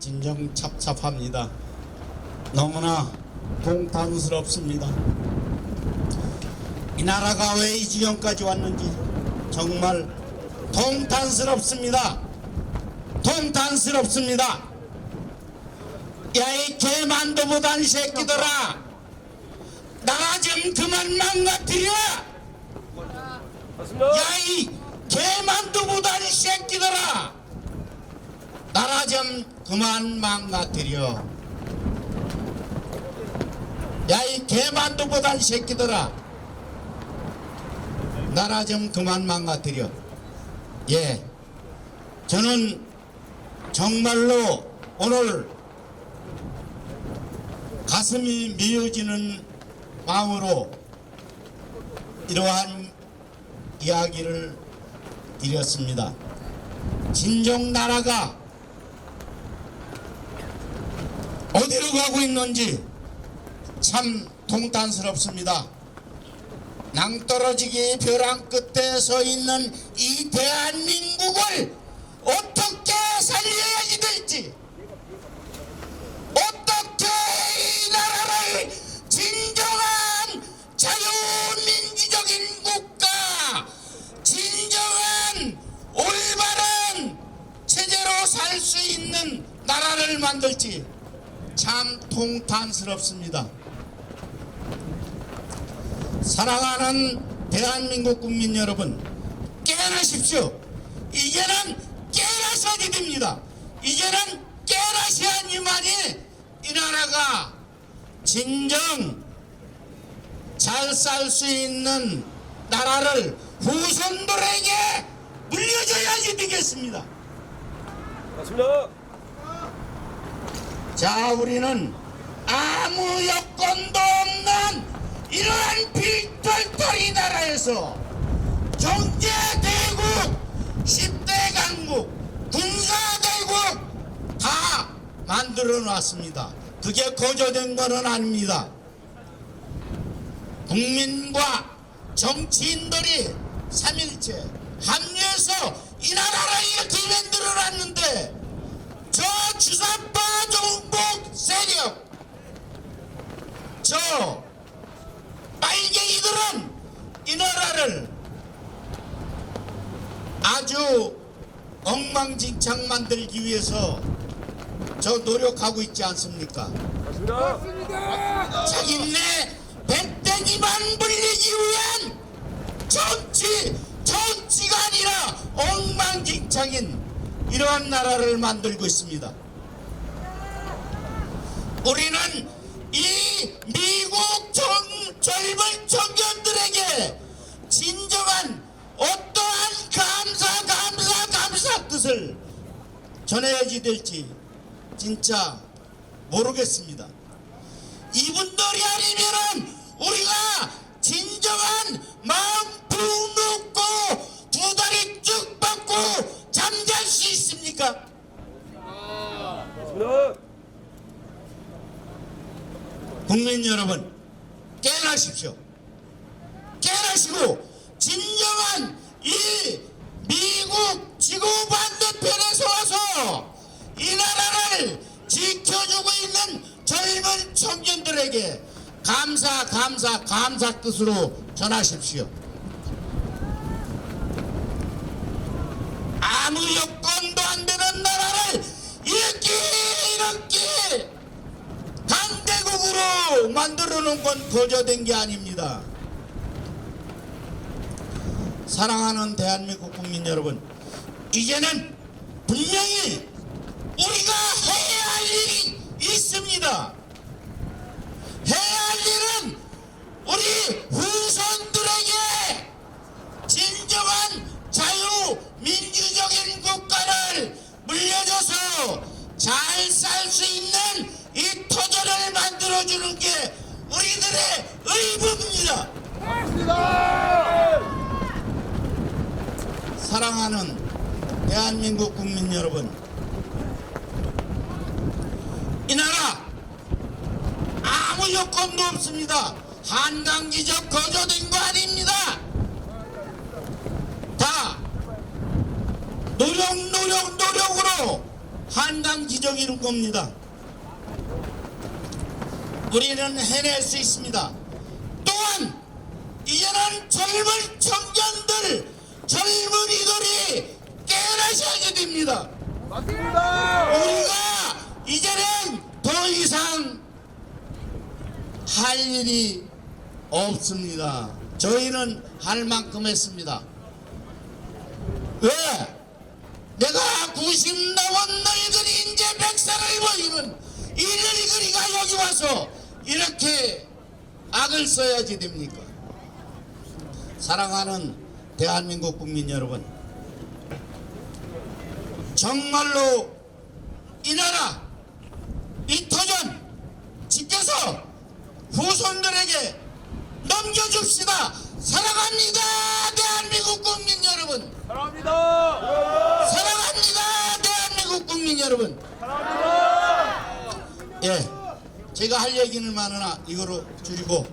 진정 찹찹합니다. 너무나 동탄스럽습니다. 이 나라가 왜 이 지경까지 왔는지 정말 동탄스럽습니다. 동탄스럽습니다. 야이 개만두보단 새끼들아 나 좀 그만 망가뜨려 맞습니다. 야이 개만두보단 새끼들아 나라 좀 그만 망가뜨려. 야 이 개만두보단 새끼들아. 나라 좀 그만 망가뜨려. 예. 저는 정말로 오늘 가슴이 미어지는 마음으로 이러한 이야기를 드렸습니다. 진정 나라가 어디로 가고 있는지 참 통탄스럽습니다. 낭떠러지기 벼랑 끝에 서 있는 이 대한민국을 어떻게 참 통탄스럽습니다. 사랑하는 대한민국 국민 여러분 깨어나십시오. 이제는 깨어나셔야 됩니다. 이제는 깨어나셔야지만이 이 나라가 진정 잘 살 수 있는 나라를 후손들에게 물려줘야지 되겠습니다. 맞습니다. 자, 우리는 아무 여건도 없는 이러한 빌털털이 나라에서 경제대국, 10대 강국, 군사대국 다 만들어 놨습니다. 그게 거저된 거는 아닙니다. 국민과 정치인들이 3일째 합류해서 이 나라를 이렇게 만들어 놨는데 저 빨갱이들은 이 나라를 아주 엉망진창 만들기 위해서 저 노력하고 있지 않습니까? 맞습니다. 자기네 백대기만 불리기 위한 정치 정치가 아니라 엉망진창인 이러한 나라를 만들고 있습니다. 우리는 뜻을 전해야지 될지 진짜 모르겠습니다. 이분들이 아니면은 우리가 진정한 마음 푹 놓고 두 다리 쭉 뻗고 잠잘 수 있습니까? 국민 여러분 깨어나십시오. 깨어나시고 진정한 이 이 나라를 지켜주고 있는 젊은 청년들에게 감사 감사 감사 뜻으로 전하십시오. 아무 여건도 안 되는 나라를 이렇게 이렇게 강대국으로 만들어 놓은 건 거저된 게 아닙니다. 사랑하는 대한민국 국민 여러분, 이제는 분명히 우리가 해야 할 일이 있습니다. 해야 할 일은 우리 후손들에게 진정한 자유 민주적인 국가를 물려줘서 잘 살 수 있는 이 터전을 만들어주는 게 우리들의 의무입니다. 사랑하는 대한민국 국민 여러분, 이 나라 아무 여건도 없습니다. 한강 지적 거저된 거 아닙니다. 다 노력 노력 노력으로 한강 기적 이룰 겁니다. 우리는 해낼 수 있습니다. 또한 이제는 젊은 청년들, 젊은이들이 됩니다. 맞습니다. 우리가 이제는 더 이상 할 일이 없습니다. 저희는 할 만큼 했습니다. 왜? 내가 90 넘은 너희들이 이제 백살을 보이는 이들이가 여기 와서 이렇게 악을 써야지 됩니까? 사랑하는 대한민국 국민 여러분, 정말로 이 나라 이 터전 지켜서 후손들에게 넘겨줍시다. 사랑합니다, 대한민국 국민 여러분. 사랑합니다. 사랑합니다, 대한민국 국민 여러분. 예, 제가 할 얘기는 많으나 이거로 줄이고